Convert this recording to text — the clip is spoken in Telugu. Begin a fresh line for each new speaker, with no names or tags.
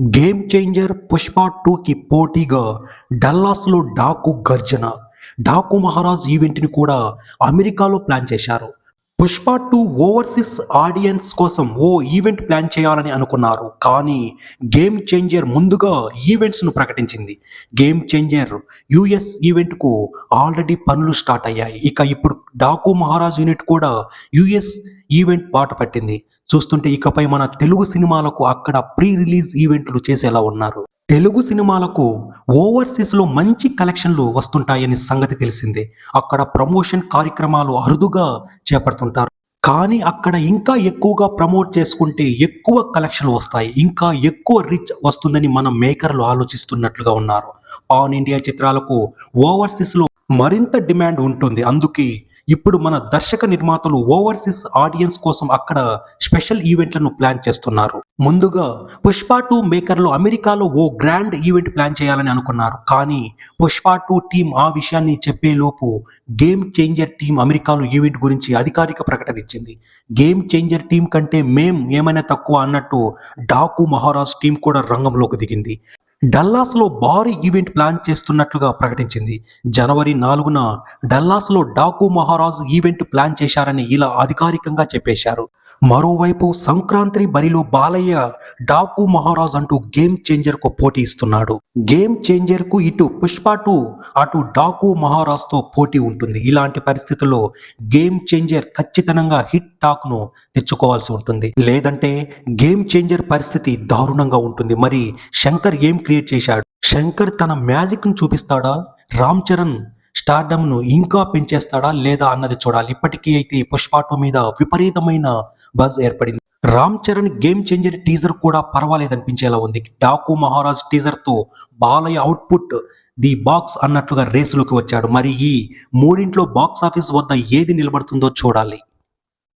గేమ్ చేంజర్ పుష్ప టూకి పోటీగా డల్లాస్లో డాకు గర్జన డాకు మహారాజ్ ఈవెంట్ని కూడా అమెరికాలో ప్లాన్ చేశారు. పుష్ప టూ ఓవర్సీస్ ఆడియన్స్ కోసం ఓ ఈవెంట్ ప్లాన్ చేయాలని అనుకున్నారు. కానీ గేమ్ చేంజర్ ముందుగా ఈవెంట్స్ను ప్రకటించింది. గేమ్ చేంజర్ యుఎస్ ఈవెంట్కు ఆల్రెడీ పనులు స్టార్ట్ అయ్యాయి. ఇక ఇప్పుడు డాకు మహారాజ్ యూనిట్ కూడా యుఎస్ ఈవెంట్ బాట పట్టింది. చూస్తుంటే ఇకపై మన తెలుగు సినిమాలకు అక్కడ ప్రీ రిలీజ్ ఈవెంట్లు చేసేలా ఉన్నారు. తెలుగు సినిమాలకు ఓవర్సీస్లో మంచి కలెక్షన్లు వస్తుంటాయని సంగతి తెలిసిందే. అక్కడ ప్రమోషన్ కార్యక్రమాలు అరుదుగా చేపడుతుంటారు. కానీ అక్కడ ఇంకా ఎక్కువగా ప్రమోట్ చేసుకుంటే ఎక్కువ కలెక్షన్లు వస్తాయి. ఇంకా ఎక్కువ రిచ్ వస్తుందని మన మేకర్లు ఆలోచిస్తున్నట్లుగా ఉన్నారు. పాన్ ఇండియా చిత్రాలకు ఓవర్సీస్లో మరింత డిమాండ్ ఉంటుంది. అందుకే ఇప్పుడు మన దర్శక నిర్మాతలు ఓవర్సీస్ ఆడియన్స్ కోసం అక్కడ స్పెషల్ ఈవెంట్లను ప్లాన్ చేస్తున్నారు. ముందుగా పుష్ప టూ మేకర్లు అమెరికాలో ఓ గ్రాండ్ ఈవెంట్ ప్లాన్ చేయాలని అనుకున్నారు. కానీ పుష్ప టూ టీం ఆ విషయాన్ని చెప్పేలోపు గేమ్ చేంజర్ టీం అమెరికాలో ఈవెంట్ గురించి అధికారిక ప్రకటన ఇచ్చింది. గేమ్ చేంజర్ టీం కంటే మేం ఏమైనా తక్కువ అన్నట్టు డాకు మహారాజ్ టీం కూడా రంగంలోకి దిగింది. డల్లాస్లో భారీ ఈవెంట్ ప్లాన్ చేస్తున్నట్లుగా ప్రకటించింది. జనవరి నాలుగున డల్లాస్లో డాకు మహారాజ్ ఈవెంట్ ప్లాన్ చేశారని ఇలా అధికారికంగా చెప్పేశారు. మరోవైపు సంక్రాంతి బరిలో బాలయ్య డాకు మహారాజ్ అంటూ గేమ్ చేంజర్కు పోటీ ఇస్తున్నాడు. గేమ్ చేంజర్కు ఇటు పుష్ప టూ అటు డాకు మహారాజ్తో పోటీ ఉంటుంది. ఇలాంటి పరిస్థితుల్లో గేమ్ చేంజర్ ఖచ్చితంగా హిట్ టాక్ను తెచ్చుకోవాల్సి ఉంటుంది. లేదంటే గేమ్ చేంజర్ పరిస్థితి దారుణంగా ఉంటుంది. మరి శంకర్ ఏం క్రియేట్ చేశాడు. శంకర్ తన మ్యాజిక్ను చూపిస్తాడా? రామ్ చరణ్ స్టార్డమ్ను ఇంకా పెంచేస్తాడా లేదా అన్నది చూడాలి. ఇప్పటికీ అయితే పుష్ప టూ మీద విపరీతమైన బజ్ ఏర్పడింది. Ram Charan game changer teaser కూడా పర్వాలేదు అనిపించేలా ఉంది. Daaku Maharaaj టీజర్తో Balayya out of the box అన్నట్లుగా రేసులోకి వచ్చాడు. మరి ఈ మూడింట్లో బాక్స్ ఆఫీస్ వద్ద ఏది నిలబడుతుందో చూడాలి.